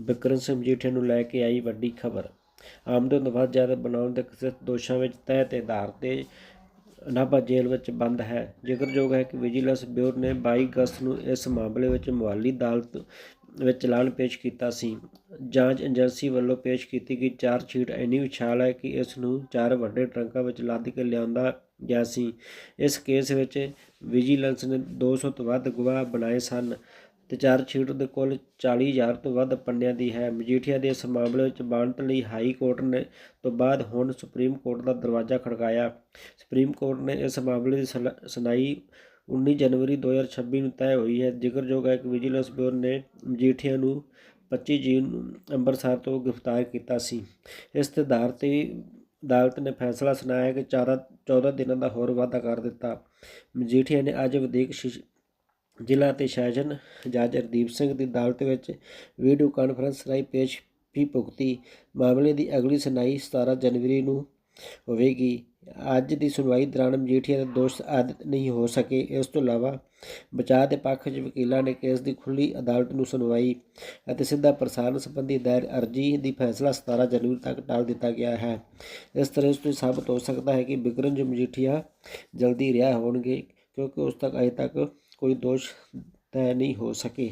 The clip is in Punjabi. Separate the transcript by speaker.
Speaker 1: ਬਿਕਰਮ ਸਿੰਘ ਮਜੀਠੇ ਨੂੰ ਲੈ ਕੇ ਆਈ ਵੱਡੀ ਖਬਰ। ਆਮਦਨ ਵੱਧ ਜ਼ਿਆਦਾ ਬਣਾਉਣ ਦੇ ਕਥਿਤ ਦੋਸ਼ਾਂ ਵਿੱਚ ਤਹਿ ਤੇ ਆਧਾਰ ਤੇ ਨਾਭਾ ਜੇਲ੍ਹ ਵਿੱਚ ਬੰਦ ਹੈ। ਜ਼ਿਕਰਯੋਗ ਹੈ ਕਿ ਵਿਜੀਲੈਂਸ ਬਿਊਰੋ ਨੇ 22 ਅਗਸਤ ਨੂੰ ਇਸ ਮਾਮਲੇ ਵਿੱਚ ਮੁਹਾਲੀ ਅਦਾਲਤ ਵਿੱਚ ਚਲਾਨ ਪੇਸ਼ ਕੀਤਾ ਸੀ। ਜਾਂਚ ਏਜੰਸੀ ਵੱਲੋਂ ਪੇਸ਼ ਕੀਤੀ ਗਈ ਚਾਰ ਸ਼ੀਟ ਇੰਨੀ ਵਿਸ਼ਾਲ ਹੈ ਕਿ ਇਸ ਨੂੰ ਚਾਰ ਵੱਡੇ ਟਰੰਕਾਂ ਵਿੱਚ ਲੱਦ ਕੇ ਲਿਆਂਦਾ ਗਿਆ ਸੀ। ਇਸ ਕੇਸ ਵਿੱਚ ਵਿਜੀਲੈਂਸ ਨੇ 200 ਤੋਂ ਵੱਧ ਗਵਾਹ ਬਣਾਏ ਸਨ। ਤੇ ਚਾਰ ਸ਼ੀਟ ਦੇ ਕੁੱਲ 40000 ਤੋਂ ਵੱਧ ਪੰਨਿਆਂ ਦੀ ਹੈ। ਮਜੀਠੀਆ ਦੇ ਇਸ ਮਾਮਲੇ ਵਿੱਚ ਬਾਣਤ ਲਈ ਹਾਈ ਕੋਰਟ ਨੇ ਤੋਂ ਬਾਅਦ ਹੁਣ ਸੁਪਰੀਮ ਕੋਰਟ ਦਾ ਦਰਵਾਜ਼ਾ ਖੜਕਾਇਆ। ਸੁਪਰੀਮ ਕੋਰਟ ਨੇ ਇਸ ਮਾਮਲੇ ਦੀ ਸੁਲ- ਸੁਣਾਈ 19 ਜਨਵਰੀ 2026 ਨੂੰ ਤੈਅ ਹੋਈ ਹੈ। ਜ਼ਿਕਰਯੋਗ ਹੈ ਕਿ ਵਿਜੀਲੈਂਸ ਬਿਊਰੋ ਨੇ ਮਜੀਠੀਆ ਨੂੰ 25 ਜੂਨ ਨੂੰ ਅੰਮ੍ਰਿਤਸਰ ਤੋਂ ਗ੍ਰਿਫਤਾਰ ਕੀਤਾ ਸੀ। ਇਸ 'ਤੇ ਆਧਾਰ ਤੇ ਅਦਾਲਤ ਨੇ ਫੈਸਲਾ ਸੁਣਾਇਆ ਕਿ ਚਾਰਾ 14 ਦਿਨਾਂ ਦਾ ਹੋਰ ਵਾਧਾ ਕਰ ਦਿੱਤਾ। ਮਜੀਠੀਆ ਨੇ ਅੱਜ ਵਧੀਕ ਸ਼ਿਸ਼- ਜ਼ਿਲ੍ਹਾ ਤੇ ਸੈਸ਼ਨ ਜੱਜ ਹਰਦੀਪ ਸਿੰਘ ਦੀ ਅਦਾਲਤ ਵਿੱਚ ਵੀਡੀਓ ਕਾਨਫਰੰਸ ਰਾਹੀਂ ਪੇਸ਼ ਵੀ ਭੁਗਤੀ। ਮਾਮਲੇ ਦੀ ਅਗਲੀ ਸੁਣਾਈ 17 ਜਨਵਰੀ ਨੂੰ ਹੋਵੇਗੀ। ਅੱਜ ਦੀ ਸੁਣਵਾਈ ਦੌਰਾਨ ਮਜੀਠੀਆ ਦੇ ਦੋਸ਼ ਆਦਿਤ ਨਹੀਂ ਹੋ ਸਕੇ। ਇਸ ਤੋਂ ਇਲਾਵਾ ਬਚਾਅ ਦੇ ਪੱਖ 'ਚ ਵਕੀਲਾਂ ਨੇ ਕੇਸ ਦੀ ਖੁੱਲੀ ਅਦਾਲਤ ਨੂੰ ਸੁਣਵਾਈ ਅਤੇ ਸਿੱਧਾ ਪ੍ਰਸਾਰਣ ਸੰਬੰਧੀ ਦਾਇਰ ਅਰਜੀ ਦੀ ਫੈਸਲਾ 17 ਜਨਵਰੀ ਤੱਕ ਟਾਲ ਦਿੱਤਾ ਗਿਆ ਹੈ। ਇਸ ਤਰ੍ਹਾਂ ਇਸ ਤੋਂ ਸਾਬਤ ਹੋ ਸਕਦਾ ਹੈ ਕਿ ਬਿਕਰਮ ਮਜੀਠੀਆ ਜਲਦੀ ਰਿਹਾ ਹੋਣਗੇ, ਕਿਉਂਕਿ ਉਸ ਤੱਕ ਅਜੇ ਤੱਕ ਕੋਈ ਦੋਸ਼ ਤੈਅ ਨਹੀਂ ਹੋ ਸਕੇ।